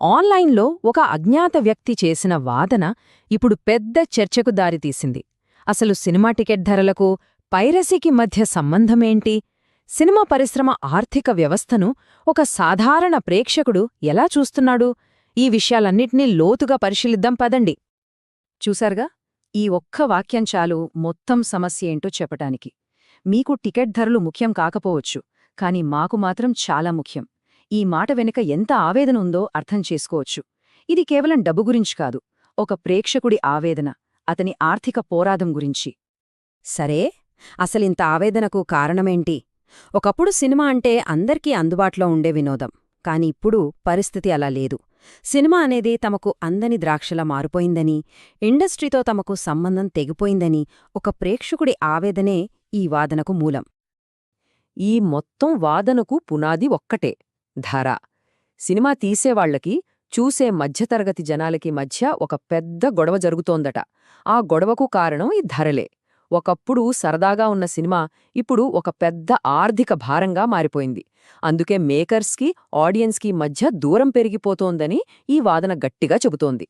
ఆన్లైన్లో ఒక అజ్ఞాత వ్యక్తి చేసిన వాదన ఇప్పుడు పెద్ద చర్చకు దారితీసింది. అసలు సినిమా టికెట్ ధరలకు పైరసీకి మధ్య సంబంధమేంటి? సినిమా పరిశ్రమ ఆర్థిక వ్యవస్థను ఒక సాధారణ ప్రేక్షకుడు ఎలా చూస్తున్నాడు? ఈ విషయాలన్నిటినీ లోతుగా పరిశీలిద్దాం పదండి. చూశారుగా? ఈ ఒక్క వాక్యం చాలు మొత్తం సమస్య ఏంటో చెప్పటానికి. మీకు టికెట్ ధరలు ముఖ్యం కాకపోవచ్చు కాని మాకు మాత్రం చాలా ముఖ్యం. ఈ మాట వెనుక ఎంత ఆవేదన ఉందో అర్థం చేసుకోవచ్చు. ఇది కేవలం డబ్బు గురించి కాదు ఒక ప్రేక్షకుడి ఆవేదన అతని ఆర్థిక పోరాదం గురించి. సరే అసలింత ఆవేదనకు కారణమేంటి? ఒకప్పుడు సినిమా అంటే అందరికీ అందుబాటులో ఉండే వినోదం కాని ఇప్పుడు పరిస్థితి అలా లేదు. సినిమా అనేది తమకు అందని ద్రాక్షలా మారిపోయిందని ఇండస్ట్రీతో తమకు సంబంధం తెగిపోయిందని ఒక ప్రేక్షకుడి ఆవేదనే ఈ వాదనకు మూలం. ఈ మొత్తం వాదనకు పునాది ఒక్కటే. ధర. సినిమా తీసేవాళ్ళకి చూసే మధ్యతరగతి జనాలకి మధ్య ఒక పెద్ద గొడవ జరుగుతోందట. ఆ గొడవకు కారణం ఈ ధరలే. ఒకప్పుడు సరదాగా ఉన్న సినిమా ఇప్పుడు ఒక పెద్ద ఆర్థిక భారంగా మారిపోయింది. అందుకే మేకర్స్కి ఆడియన్స్కి మధ్య దూరం పెరిగిపోతోందని ఈ వాదన గట్టిగా చెబుతోంది.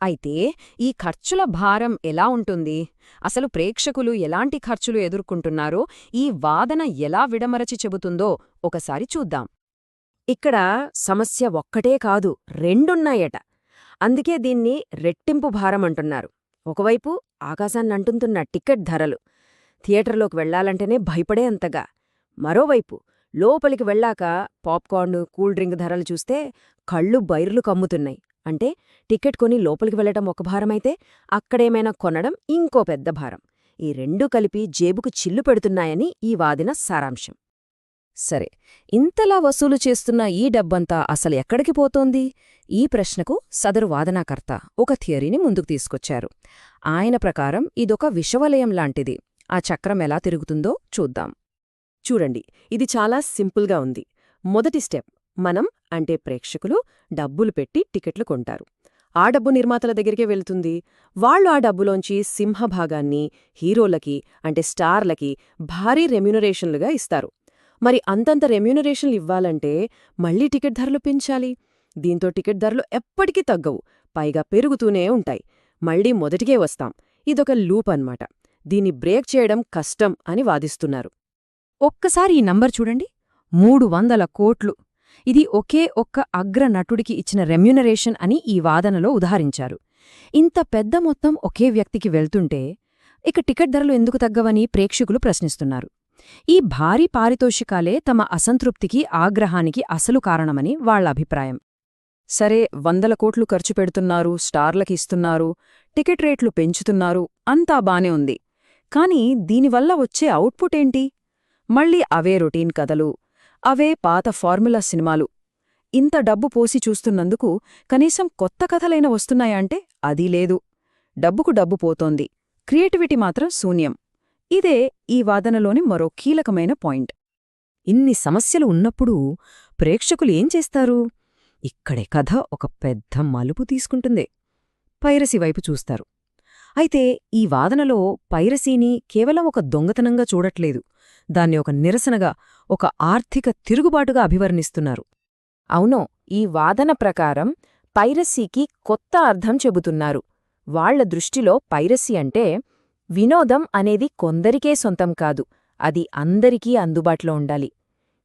అయితే ఈ ఖర్చుల భారం ఎలా ఉంటుంది? అసలు ప్రేక్షకులు ఎలాంటి ఖర్చులు ఎదుర్కొంటున్నారో ఈ వాదన ఎలా విడమరచి చెబుతుందో ఒకసారి చూద్దాం. ఇక్కడ సమస్య ఒక్కటే కాదు రెండున్నాయట. అందుకే దీన్ని రెట్టింపు భారం అంటున్నారు. ఒకవైపు ఆకాశాన్నంటుంతున్న టికెట్ ధరలు. థియేటర్లోకి వెళ్ళాలంటేనే భయపడే అంతగా. మరోవైపు లోపలికి వెళ్ళాక పాప్కార్న్ కూల్ డ్రింక్ ధరలు చూస్తే కళ్ళు బైర్లు కమ్ముతున్నాయి. అంటే టికెట్ కొని లోపలికి వెళ్ళటం ఒక భారమైతే అక్కడేమైనా కొనడం ఇంకో పెద్ద భారం. ఈ రెండూ కలిపి జేబుకు చిల్లు పెడుతున్నాయని ఈ వాదిన సారాంశం. సరే ఇంతలా వసూలు చేస్తున్న ఈ డబ్బంతా అసలు ఎక్కడికి పోతోంది? ఈ ప్రశ్నకు సదరు వాదనాకర్త ఒక థియరీని ముందుకు తీసుకొచ్చారు. ఆయన ప్రకారం ఇదొక విషవలయం లాంటిది. ఆ చక్రం ఎలా తిరుగుతుందో చూద్దాం. చూడండి ఇది చాలా సింపుల్గా ఉంది. మొదటి స్టెప్ మనం అంటే ప్రేక్షకులు డబ్బులు పెట్టి టికెట్లు కొంటారు. ఆ డబ్బు నిర్మాతల దగ్గరికే వెళ్తుంది. వాళ్ళు ఆ డబ్బులోంచి సింహభాగాన్ని హీరోలకి అంటే స్టార్లకి భారీ రెమ్యునరేషన్లుగా ఇస్తారు. మరి అంతంత రెమ్యూనరేషన్లు ఇవ్వాలంటే మళ్ళీ టికెట్ ధరలు పెంచాలి. దీంతో టికెట్ ధరలు ఎప్పటికీ తగ్గవు. పైగా పెరుగుతూనే ఉంటాయి. మళ్ళీ మొదటికే వస్తాం. ఇదొక లూప్ అన్నమాట. దీన్ని బ్రేక్ చేయడం కష్టం అని వాదిస్తున్నారు. ఒక్కసారి ఈ నంబర్ చూడండి. మూడు వందల కోట్లు. ఇది ఒకే ఒక్క అగ్ర నటుడికి ఇచ్చిన రెమ్యునరేషన్ అని ఈ వాదనలో ఉదాహరించారు. ఇంత పెద్ద మొత్తం ఒకే వ్యక్తికి వెళ్తుంటే ఇక టికెట్ ధరలు ఎందుకు తగ్గవని ప్రేక్షకులు ప్రశ్నిస్తున్నారు. ఈ భారీ పారితోషికాలే తమ అసంతృప్తికి ఆగ్రహానికి అసలు కారణమని వాళ్ళ అభిప్రాయం. సరే వందల కోట్లు ఖర్చు పెడుతున్నారు స్టార్లకి ఇస్తున్నారు టికెట్ రేట్లు పెంచుతున్నారు అంతా బానే ఉంది. కాని దీనివల్ల వచ్చే అవుట్పుట్ ఏంటి? మళ్ళీ అవే రొటీన్ కథలు అవే పాత ఫార్ములా సినిమాలు. ఇంత డబ్బు పోసి చూస్తున్నందుకు కనీసం కొత్త కథలైన వస్తున్నాయంటే అదీ లేదు. డబ్బుకు డబ్బు పోతోంది. క్రియేటివిటీ మాత్రం శూన్యం. ఇదే ఈ వాదనలోని మరో కీలకమైన పాయింట్. ఇన్ని సమస్యలు ఉన్నప్పుడు ప్రేక్షకులు ఏం చేస్తారు? ఇక్కడే కథ ఒక పెద్ద మలుపు తీసుకుంటుంది. పైరసీ వైపు చూస్తారు. అయితే ఈ వాదనలో పైరసీని కేవలం ఒక దొంగతనంగా చూడట్లేదు. దాన్ని ఒక నిరసనగా ఒక ఆర్థిక తిరుగుబాటుగా అభివర్ణిస్తున్నారు. అవునో ఈ వాదన ప్రకారం పైరసీకి కొత్త అర్థం చెబుతున్నారు. వాళ్ళ దృష్టిలో పైరసీ అంటే వినోదం అనేది కొందరికే సొంతం కాదు అది అందరికీ అందుబాటులో ఉండాలి.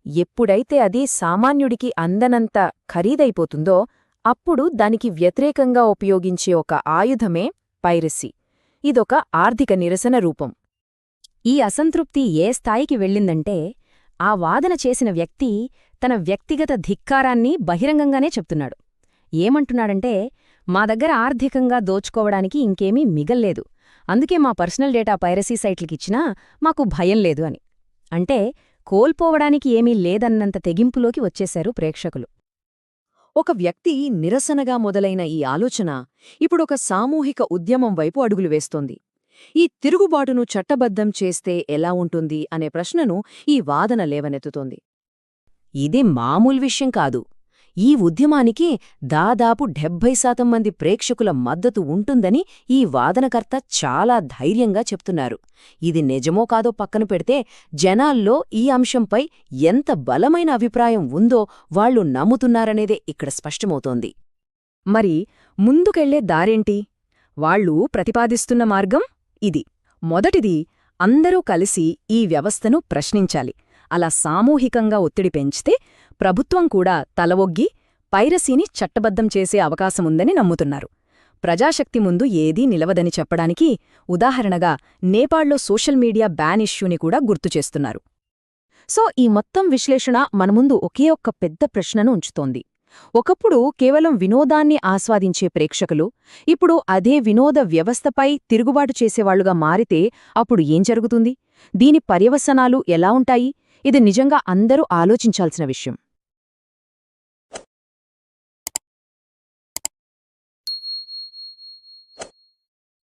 ఎప్పుడైతే అది సామాన్యుడికి అందనంత ఖరీదైపోతుందో అప్పుడు దానికి వ్యతిరేకంగా ఉపయోగించే ఒక ఆయుధమే పైరసీ. ఇదొక ఆర్థిక నిరసన రూపం. ఈ అసంతృప్తి ఏ స్థాయికి వెళ్ళిందంటే ఆ వాదన చేసిన వ్యక్తి తన వ్యక్తిగత ధిక్కారాన్ని బహిరంగంగానే చెప్తున్నాడు. ఏమంటున్నాడంటే మా దగ్గర ఆర్థికంగా దోచుకోవడానికి ఇంకేమీ మిగల్లేదు. అందుకే మా పర్సనల్ డేటా పైరసీ సైట్లకిచ్చినా మాకు భయం లేదు అని. అంటే కోల్పోవడానికి ఏమీ లేదన్నంత తెగింపులోకి వచ్చేశారు ప్రేక్షకులు. ఒక వ్యక్తి నిరసనగా మొదలైన ఈ ఆలోచన ఇప్పుడొక సామూహిక ఉద్యమం వైపు అడుగులు వేస్తోంది. ఈ తిరుగుబాటును చట్టబద్ధం చేస్తే ఎలా ఉంటుంది అనే ప్రశ్నను ఈ వాదన లేవనెత్తుతోంది. ఇది మామూలు విషయం కాదు. ఈ ఉద్యమానికి దాదాపు డెబ్భై శాతం మంది ప్రేక్షకుల మద్దతు ఉంటుందని ఈ వాదనకర్త చాలా ధైర్యంగా చెప్తున్నారు. ఇది నిజమో కాదో పక్కన పెడితే జనాల్లో ఈ అంశంపై ఎంత బలమైన అభిప్రాయం ఉందో వాళ్ళు నమ్ముతున్నారనేదే ఇక్కడ స్పష్టమవుతోంది. మరి ముందుకెళ్ళే దారేంటి? వాళ్ళు ప్రతిపాదిస్తున్న మార్గం ఇది. మొదటిది అందరూ కలిసి ఈ వ్యవస్థను ప్రశ్నించాలి. అలా సామూహికంగా ఒత్తిడి పెంచితే ప్రభుత్వం కూడా తలవొగ్గి పైరసీని చట్టబద్ధం చేసే అవకాశముందని నమ్ముతున్నారు. ప్రజాశక్తి ముందు ఏదీ నిలవదని చెప్పడానికి ఉదాహరణగా నేపాళ్ళో సోషల్ మీడియా బ్యాన్ ఇష్యూని కూడా గుర్తుచేస్తున్నారు సో ఈ మొత్తం విశ్లేషణ మన ముందు ఒకే ఒక్క పెద్ద ప్రశ్నను ఉంచుతోంది. ఒకప్పుడు కేవలం వినోదాన్ని ఆస్వాదించే ప్రేక్షకులు ఇప్పుడు అదే వినోద వ్యవస్థపై తిరుగుబాటు చేసేవాళ్ళుగా మారితే అప్పుడు ఏం జరుగుతుంది? దీని పర్యవసనాలు ఎలా ఉంటాయి? ఇది నిజంగా అందరూ ఆలోచించాల్సిన విషయం.